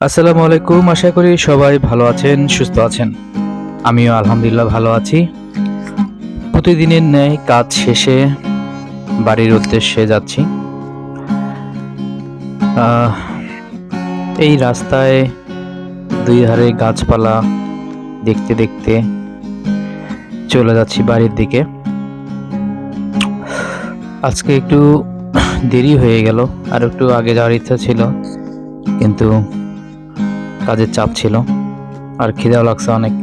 আসসালামু আলাইকুম, আশা করি সবাই ভালো আছেন, সুস্থ আছেন। আমিও আলহামদুলিল্লাহ ভালো আছি। প্রতিদিনের ন্যায় কাজ শেষে বাড়ির উদ্দেশ্যে যাচ্ছি। এই রাস্তায় দুই ধারে গাছপালা দেখতে দেখতে চলে যাচ্ছি বাড়ির দিকে। আজকে একটু দেরি হয়ে গেল, আর একটু আগে যাওয়ার ইচ্ছা ছিল, কিন্তু কাজের চাপ ছিল, আর খিদেও লাগছে অনেক।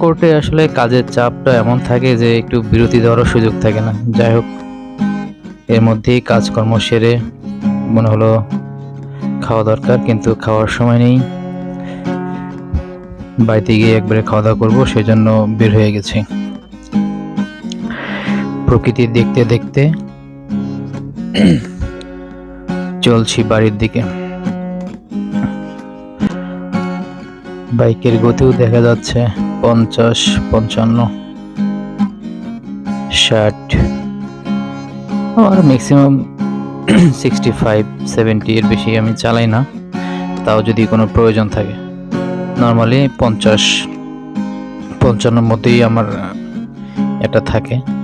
কোর্টে আসলে কাজের চাপটা এমন থাকে যে একটু বিরতি দেওয়ারও সুযোগ থাকে না। যাই হোক, এর মধ্যেই কাজকর্ম সেরে মনে হলো খাওয়া দরকার, কিন্তু খাওয়ার সময় নেই। বাড়িতে গিয়ে একবারে খাওয়া দাওয়া করব সেই জন্য বের হয়ে গেছি। প্রকৃতি দেখতে দেখতে চলছি বাড়ির দিকে। বাইকের গতিও দেখা যাচ্ছে, পঞ্চাশ, পঞ্চান্ন, ষাট, আর ম্যাক্সিমাম সিক্সটি ফাইভ সেভেন্টি এর বেশি আমি চালাই না, তাও যদি কোনো প্রয়োজন থাকে। নর্মালি পঞ্চাশ, পঞ্চান্নর মধ্যেই আমার এটা থাকে।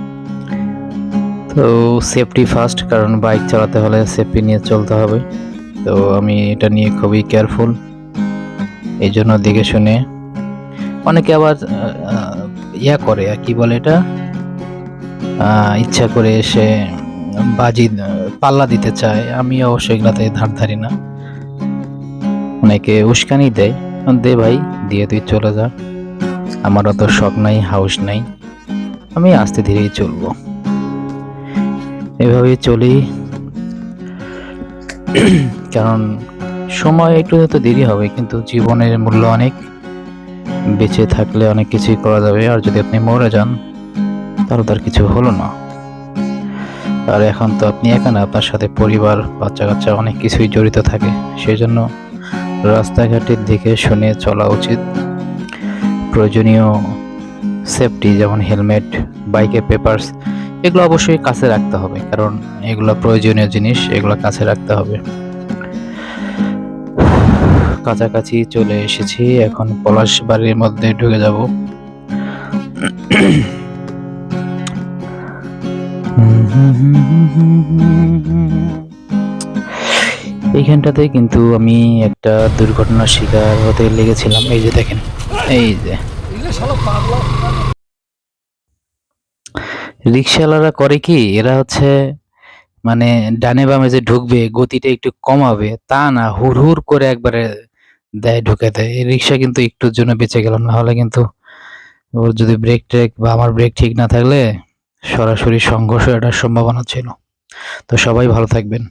তো সেফটি ফার্স্ট কারণ বাইক চালাতে হলে সেফটি নিয়ে চলতে হবে। তো আমি এটা নিয়ে খুবই কেয়ারফুল এই জন্য দেখে শুনে অনেকে আবার ইয়া করে, আর কি বলে এটা? ইচ্ছা করে এসে বাজি, পাল্লা দিতে চায়। আমি অবশ্য এগুলাতে ধার ধারি না। অনেকে উস্কানি দেয়। দে ভাই, দিয়ে তুই চলে যা। আমার অত শখ নাই হাউস নাই। আমি আস্তে ধীরেই চলবো। এভাবে চলি। কারণ সময় একটু হয়তো দেরি হবে, কিন্তু জীবনের মূল্য অনেক। বেঁচে থাকলে অনেক কিছুই করা যাবে, আর যদি আপনি মরে যান, তাহলে তার কিছু হলো না। আর এখন তো আপনি একা না, আপনার সাথে পরিবার বাচ্চা কাচ্চা অনেক কিছুই জড়িত থাকে। সেই জন্য রাস্তাঘাটের দিকে শুনে চলা উচিত। প্রয়োজনীয় সেফটি যেমন হেলমেট, বাইকের পেপারস এগুলো অবশ্যই কাছে রাখতে হবে, কারণ এগুলো প্রয়োজনীয় জিনিস, এগুলো কাছে রাখতে হবে। কাছাকাছি চলে এসেছি, এখন পলাশ বাড়ির মধ্যে ঢুকে যাব। এইখানটাতে কিন্তু আমি একটা দুর্ঘটনার শিকার হতে লেগেছিলাম। এই যে দেখেন, এই যে। রিক্সাওয়ালারা করে কি, এরা হচ্ছে মানে ডানে বামে যে ঢুকবে, গতিটা একটু কমাবে, তা না, হুড় হুড় করে একবারে দেয় ঢুকে দেয়। এই রিক্সা কিন্তু একটুর জন্য বেঁচে গেলাম না হলে কিন্তু ওর যদি ব্রেক ট্রেক বা আমার ব্রেক ঠিক না থাকলে সরাসরি সংঘর্ষ এটার সম্ভাবনা ছিল। তো সবাই ভালো থাকবেন।